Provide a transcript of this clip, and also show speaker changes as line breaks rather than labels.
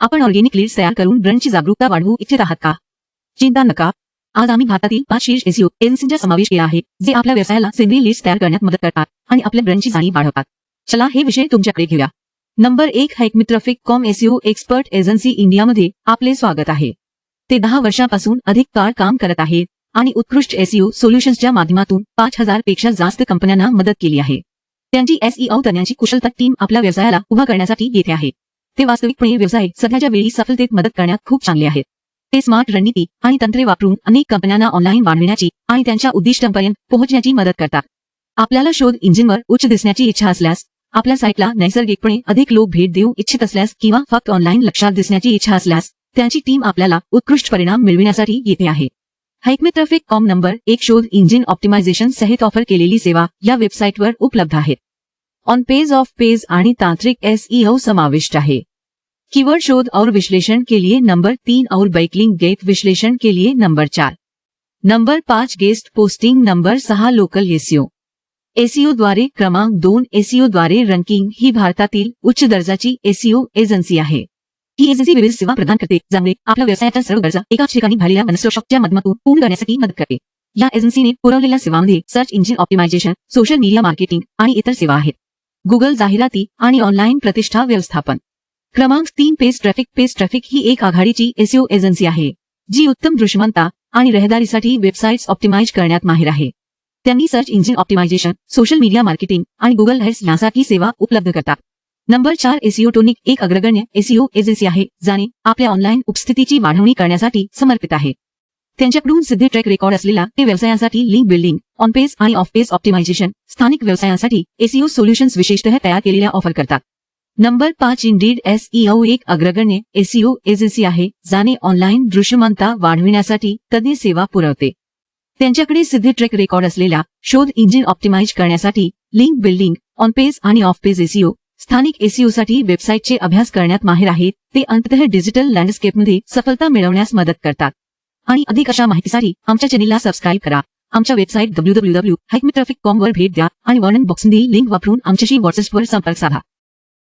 आपण organic leads तयार करून ब्रँडची जागरूकता वाढवू इच्छित आहात का? चिंता नका. आज आम्ही भारतातील पाच शीर्ष एसईओ एजन्सींचा समावेश केला आहे जे आपल्या व्यवसायाला सेंद्रिय लीड्स तयार करण्यात मदत करतात आणि आपल्या ब्रँडची जाणीव वाढवतात. चला हे विषय तुमच्याकडे घेऊया. नंबर एक hack my traffic com SEO expert agency इंडियामध्ये आपले स्वागत आहे. ते दहा वर्षापासून अधिक काळ काम करत आहेत आणि उत्कृष्ट एसईओ सोल्युशन्सच्या माध्यमातून पाच हजारपेक्षा जास्त कंपन्यांना मदत केली आहे. त्यांची एसईओ तज्ञांची कुशलता टीम आपल्या व्यवसायाला उभा करण्यासाठी येथे आहे. ते वास्तविकपणे व्यवसाय सध्याच्या वेळी सफलतेत मदत करण्यात खूप चांगले आहेत. ते स्मार्ट रणनीती आणि तंत्रे वापरून अनेक कंपन्यांना ऑनलाईन वाढविण्याची आणि त्यांच्या उद्दिष्टांपर्यंत पोहोचण्याची मदत करतात. आपल्याला शोध इंजिनवर उच्च दिसण्याची इच्छा असल्यास आपल्या साईटला नैसर्गिकपणे अधिक लोक भेट देऊ इच्छित असल्यास किंवा फक्त ऑनलाईन लक्षात दिसण्याची इच्छा असल्यास त्यांची टीम आपल्याला उत्कृष्ट परिणाम मिळविण्यासाठी येथे आहे. हायकमेट्रॅफिक कॉम नंबर एक शोध इंजिन ऑप्टिमायझेशन सहित ऑफर केलेली सेवा या वेबसाईटवर उपलब्ध आहेत. ऑन पेज ऑफ पेज आणि तांत्रिक एसईओ समाविष्ट आहे. कीवर्ड शोध और विश्लेषण के लिए नंबर तीन और बाइकलिंग गेट विश्लेषण के लिए नंबर चार। नंबर पाच गेस्ट पोस्टिंग नंबर सहा लोकल एसीओ एसीओ द्वारे क्रमांक दोन एसीओ द्वारे रँकिंग ही भारतातील उच्च दर्जाची एसीओ एजन्सी आहे। ही एजन्सी विविध सेवा प्रदान करते ज्यामुळे आपल्या व्यवसायाच्या सर्व गरजा एकाच ठिकाणी भरलेल्या मनस्टॉकच्या माध्यमातून पूर्ण करण्यासाठी मदत करते। या एजन्सीने पुरवलेल्या सेवांमध्ये search engine optimisation social media marketing आणि इतर सेवा आहेत। गुगल जाहिराती आणि ऑनलाईन प्रतिष्ठा व्यवस्थापन। क्रमांक तीन पेज ट्रॅफिक पेज ट्रॅफिक ही एक आघाडीची एसईओ एजन्सी आहे जी उत्तम दृश्यमानता आणि रहदारीसाठी वेबसाईट्स ऑप्टिमाइज करण्यात माहिर आहे. त्यांनी search engine optimisation social media marketing आणि गुगल हेड्स यासारखी सेवा उपलब्ध करतात. नंबर चार एसीओ टोनिक एक अग्रगण्य एसीओ एजन्सी आहे ज्याने आपल्या ऑनलाईन उपस्थितीची वाढवणी करण्यासाठी समर्पित आहे. त्यांच्याकडून सिद्ध ट्रॅक रेकॉर्ड असलेला ते व्यवसायासाठी लिंक बिल्डिंग ऑन पेज आणि ऑफ पेज ऑप्टिमायझेशन स्थानिक व्यवसायांसाठी एसीओ सोल्युशन्स विशेषतः तयार केलेल्या ऑफर करतात. नंबर पाच इंडीड एसईओ एक अग्रगण्य एसीओ एजन्सी आहे ज्याने ऑनलाईन दृश्यमानता वाढविण्यासाठी तज्ञ सेवा पुरवते. त्यांच्याकडे सिद्ध ट्रॅक रेकॉर्ड असलेल्या शोध इंजिन ऑप्टिमाइज करण्यासाठी लिंक बिल्डिंग ऑन पेज आणि ऑफ पेज एसीओ स्थानिक एसईओसाठी वेबसाईटचे अभ्यास करण्यात माहिर आहेत ते अंततः डिजिटल लँडस्केपमध्ये सफलता मिळवण्यास मदत करतात. आणि अधिक अशा माहितीसाठी आमच्या चॅनेलला सबस्क्राईब करा. आमच्या website W W W hack my traffic कॉमवर भेट द्या आणि वर्णन बॉक्समधील लिंक वापरून आमच्याशी व्हॉट्सअपवर संपर्क साधा.